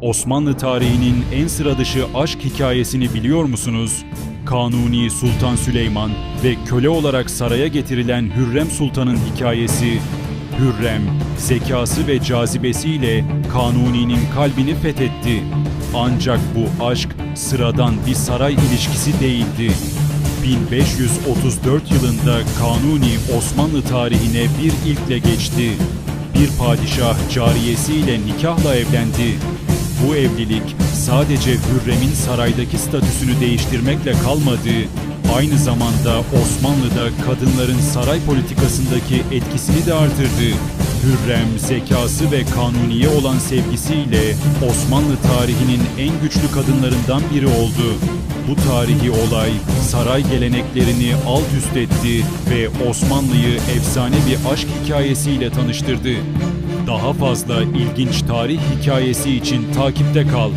Osmanlı tarihinin en sıra dışı aşk hikayesini biliyor musunuz? Kanuni Sultan Süleyman ve köle olarak saraya getirilen Hürrem Sultan'ın hikayesi. Hürrem, zekası ve cazibesiyle Kanuni'nin kalbini fethetti. Ancak bu aşk sıradan bir saray ilişkisi değildi. 1534 yılında Kanuni Osmanlı tarihine bir ilkle geçti. Bir padişah cariyesiyle nikahla evlendi. Bu evlilik sadece Hürrem'in saraydaki statüsünü değiştirmekle kalmadı, aynı zamanda Osmanlı'da kadınların saray politikasındaki etkisini de artırdı. Hürrem, zekası ve kanuniye olan sevgisiyle Osmanlı tarihinin en güçlü kadınlarından biri oldu. Bu tarihi olay saray geleneklerini alt üst etti ve Osmanlı'yı efsane bir aşk hikayesiyle tanıştırdı. Daha fazla ilginç tarih hikayesi için takipte kal.